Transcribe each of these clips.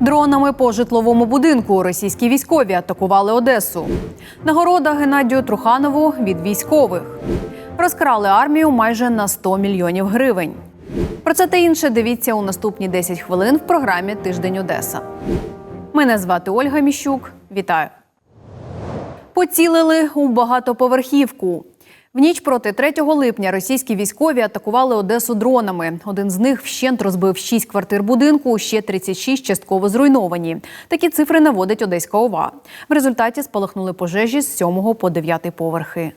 Дронами по житловому будинку російські військові атакували Одесу. Нагорода Геннадію Труханову від військових. Розкрали армію майже на 100 мільйонів гривень. Про це та інше дивіться у наступні 10 хвилин в програмі Тиждень Одеса. Мене звати Ольга Міщук. Вітаю. Поцілили у багатоповерхівку. В ніч проти 3 липня російські військові атакували Одесу дронами. Один з них вщент розбив 6 квартир будинку, ще 36 частково зруйновані. Такі цифри наводить Одеська ОВА. В результаті спалахнули пожежі з 7 по 9 поверхи.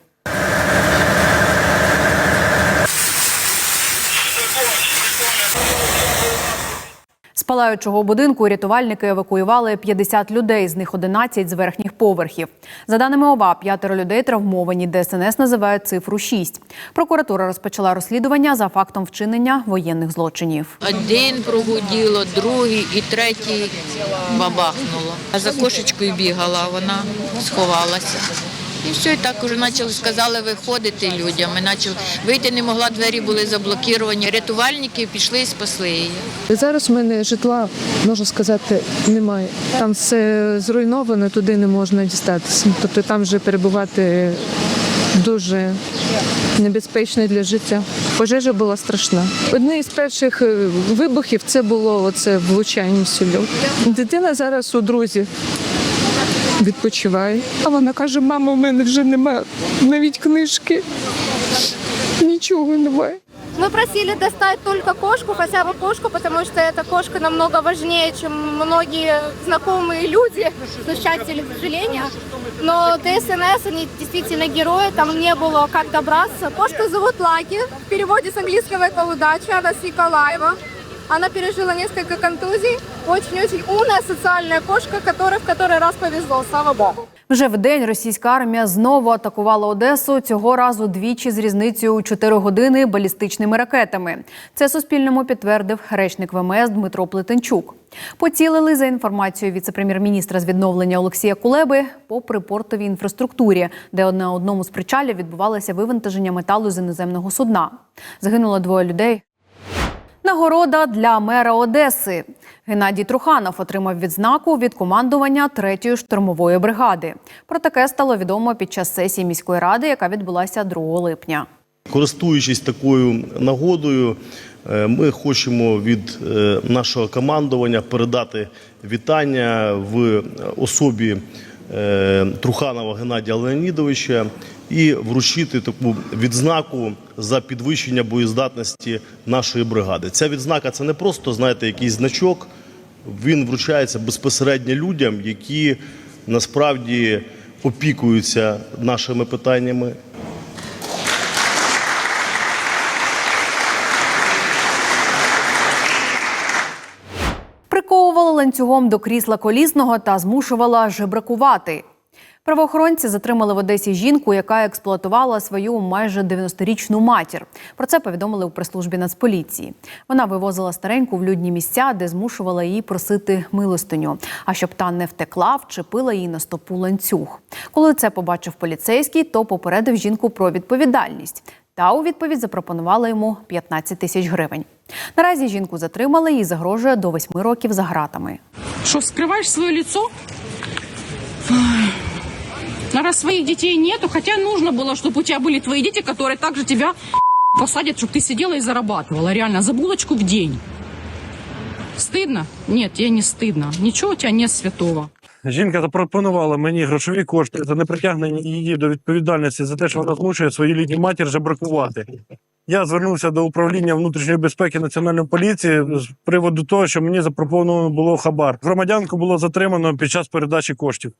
З палаючого будинку рятувальники евакуювали 50 людей, з них 11 з верхніх поверхів. За даними ОВА, п'ятеро людей травмовані. ДСНС називають цифру 6. Прокуратура розпочала розслідування за фактом вчинення воєнних злочинів. Один прогуділо, другий і третій бабахнуло. За кошечкою бігала, вона сховалася. І все, і так уже почали, сказали виходити людям. Ми почали вийти не могла, двері були заблоковані. Рятувальники пішли і спасли її. Зараз в мене житла, можу сказати, немає. Там все зруйновано, туди не можна дістатися. Тобто там вже перебувати дуже небезпечно для життя. Пожежа була страшна. Одне із перших е, вибухів це було оце влучання в село. Дитина зараз у друзі відпочиває. А вона каже: мама, у мене вже немає навіть книжки. Нічого немає. Мы просили достать только кошку, хотя бы кошку, потому что эта кошка намного важнее, чем многие знакомые люди, случатели, к сожалению. Но ДСНС, они действительно герои, там не было как добраться. Кошку зовут Лаки, в переводе с английского это удача, она с Николаева. Она пережила несколько контузий, очень-очень умная социальная кошка, которой в который раз повезло, слава богу. Вже в день російська армія знову атакувала Одесу. Цього разу двічі з різницею у 4 години балістичними ракетами. Це Суспільному підтвердив речник ВМС Дмитро Плетенчук. Поцілили за інформацією віце-прем'єр-міністра з відновлення Олексія Кулеби по припортовій інфраструктурі, де на одному з причалів відбувалося вивантаження металу з іноземного судна. Загинуло двоє людей. Нагорода для мера Одеси. Геннадій Труханов отримав відзнаку від командування 3-ї штурмової бригади. Про таке стало відомо під час сесії міської ради, яка відбулася 2 липня. Користуючись такою нагодою, е, ми хочемо від е, нашого командування передати вітання в особі е, Труханова Геннадія Леонідовича і вручити таку відзнаку за підвищення боєздатності нашої бригади. Ця відзнака це не просто знаєте якийсь значок. Він вручається безпосередньо людям, які насправді опікуються нашими питаннями, Приковувала ланцюгом до крісла колісного та змушувала жебракувати. Правоохоронці затримали в Одесі жінку, яка експлуатувала свою майже 90-річну матір. Про це повідомили у прес-службі Нацполіції. Вона вивозила стареньку в людні місця, де змушувала її просити милостиню. А щоб та не втекла, вчепила її на стопу ланцюг. Коли це побачив поліцейський, то попередив жінку про відповідальність. Та у відповідь запропонувала йому 15 тисяч гривень. Наразі жінку затримали і загрожує до 8 років за гратами. Что, скрываешь свое лицо? Ой. А раз своих детей нету, хотя нужно было, чтобы у тебя были твои дети, которые также тебя посадят, чтобы ты сидела и зарабатывала. Реально, за булочку в день. Стыдно? Нет, тебе не стыдно. Ничего у тебя нет святого. Жінка запропонувала мені грошові кошти за непритягнення її до відповідальності за те, що вона змушує свою літню матір жебракувати. Я звернувся до управління внутрішньої безпеки Національної поліції з приводу того, що мені запропоновано було хабар. Громадянку було затримано під час передачі коштів.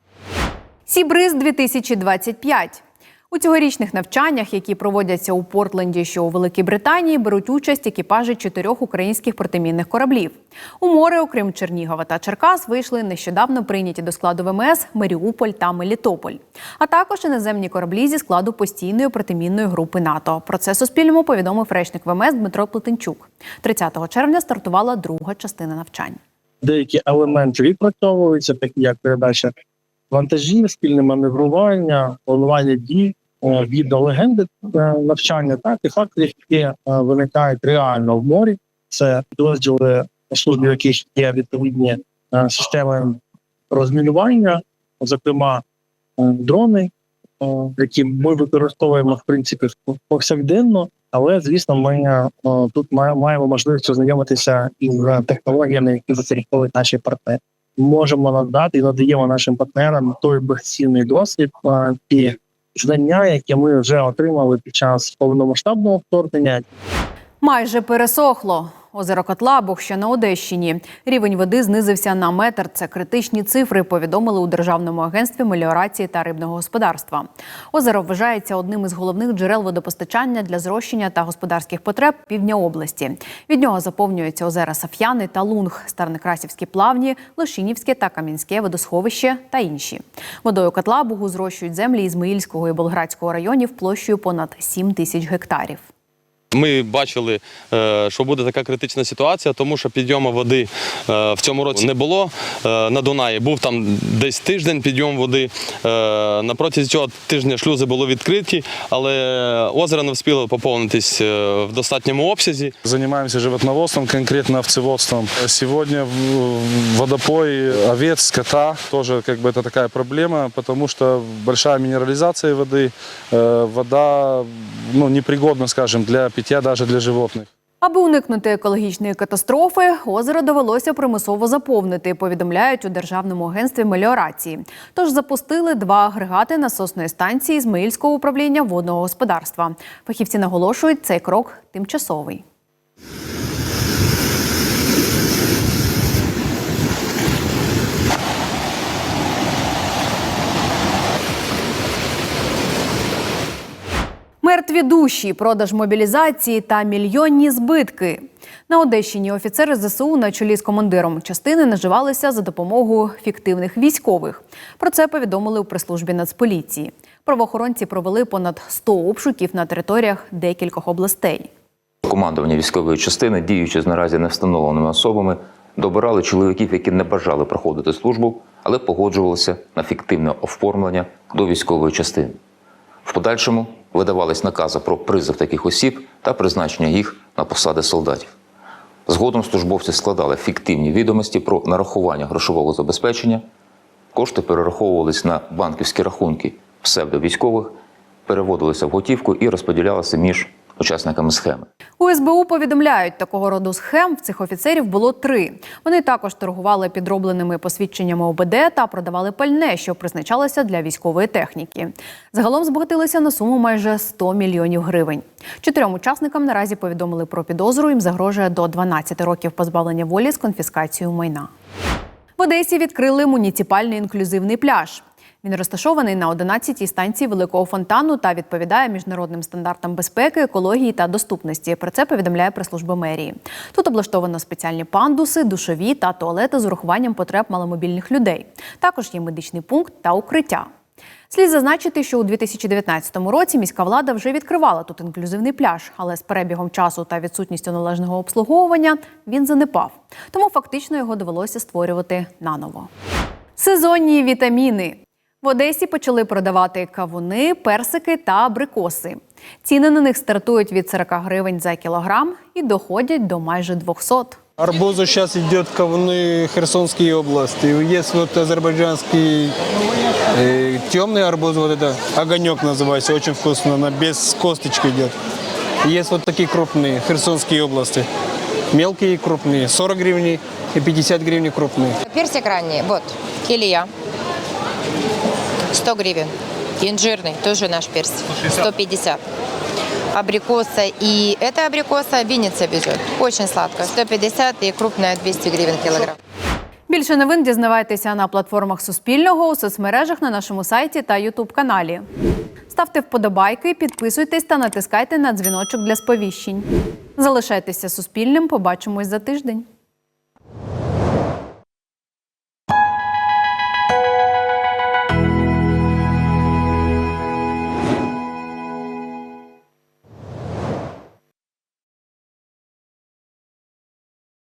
Сібриз 2025 У цьогорічних навчаннях, які проводяться у Портленді, що у Великій Британії, беруть участь екіпажі чотирьох українських протимінних кораблів. У море, окрім Чернігова та Черкас, вийшли нещодавно прийняті до складу ВМС Маріуполь та Мелітополь, а також іноземні кораблі зі складу постійної протимінної групи НАТО. Про це Суспільному повідомив речник ВМС Дмитро Плетенчук. 30 червня стартувала друга частина навчань. деякі елементи відпрацьовуються, такі як передача вантажів, спільне маневрування, планування дій е, від легенди е, навчання, так і факторів, які е, виникають реально в морі. Це підрозділи, на службі яких є відповідні системи розмінування, зокрема дрони, які ми використовуємо в принципі повсякденно. Але звісно, ми тут маємо можливість ознайомитися із технологіями, які використовують наші партнери. Можемо надати і надаємо нашим партнерам той безцінний досвід е, і знання, які ми вже отримали під час повномасштабного вторгнення, Майже пересохло. Озеро Котлабух, що на Одещині. Рівень води знизився на метр. Це критичні цифри, повідомили у Державному агентстві меліорації та рибного господарства. Озеро вважається одним із головних джерел водопостачання для зрощення та господарських потреб півдня області. Від нього заповнюються озера Саф'яни та Лунг, Старнокрасівські плавні, Лошинівське та Кам'янське водосховище та інші. Водою Котлабугу зрощують землі Ізмаїльського і Болградського районів площею понад 7 тисяч гектарів. Ми бачили, е, що буде така критична ситуація, тому що підйому води е, в цьому році не було е, на Дунаї. Був там десь тиждень підйом води. Е, На протязі цього тижня шлюзи були відкриті, але озеро не встигло поповнитись е, в достатньому обсязі. Занимаемся животноводством, конкретно овцеводством. Сегодня в- водопой овец, скота тоже как бы это такая проблема, потому что большая минерализация воды, э, вода ну, непригодна, скажем, для питья даже для животных. Аби уникнути екологічної катастрофи, озеро довелося примусово заповнити, повідомляють у Державному агентстві меліорації. Тож запустили два агрегати насосної станції Ізмаїльського управління водного господарства. Фахівці наголошують, цей крок тимчасовий. Мертві душі, продаж мобілізації та мільйонні збитки. На Одещині офіцери ЗСУ на чолі з командиром частини наживалися за допомогою фіктивних військових. Про це повідомили у прес-службі Нацполіції. Правоохоронці провели понад 100 обшуків на територіях декількох областей. Командування військової частини, діючи з наразі невстановленими особами, добирали чоловіків, які не бажали проходити службу, але погоджувалися на фіктивне оформлення до військової частини. В подальшому видавались накази про призов таких осіб та призначення їх на посади солдатів. Згодом службовці складали фіктивні відомості про нарахування грошового забезпечення, кошти перераховувались на банківські рахунки псевдовійськових, переводилися в готівку і розподілялися між учасниками схеми. У СБУ повідомляють, такого роду схем в цих офіцерів було три. Вони також торгували підробленими посвідченнями ОБД та продавали пальне, що призначалося для військової техніки. Загалом збагатилися на суму майже 100 мільйонів гривень. Чотирьом учасникам наразі повідомили про підозру. Їм загрожує до 12 років позбавлення волі з конфіскацією майна. В Одесі відкрили муніципальний інклюзивний пляж. Він розташований на 11-й станції великого фонтану та відповідає міжнародним стандартам безпеки, екології та доступності. Про це повідомляє прес-служба мерії. Тут облаштовано спеціальні пандуси, душові та туалети з урахуванням потреб маломобільних людей. Також є медичний пункт та укриття. Слід зазначити, що у 2019 році міська влада вже відкривала тут інклюзивний пляж, але з перебігом часу та відсутністю належного обслуговування він занепав. Тому фактично його довелося створювати наново. Сезонні вітаміни. В Одесі почали продавати кавуни, персики та абрикоси. Ціни на них стартують від 40 гривень за кілограм і доходять до майже 200. Арбузу сейчас идет кавуны Херсонской области. Есть вот азербайджанский э, темный арбуз, вот это огонек называется, очень вкусно, она без косточки идет. Есть вот такие крупные Херсонской области. Мелкие и крупные, 40 гривен и 50 гривен крупные. Персик ранний, вот, килия. 100 гривен. Инжирный, тоже наш персик. 150. Абрикоса и эта абрикоса Винница везет. Очень сладко. 150 и крупная 200 гривен килограмм. Більше новин дізнавайтеся на платформах Суспільного, у соцмережах на нашому сайті та Ютуб каналі. Ставте вподобайки, підписуйтесь та натискайте на дзвіночок для сповіщень. Залишайтеся суспільним. Побачимось за тиждень.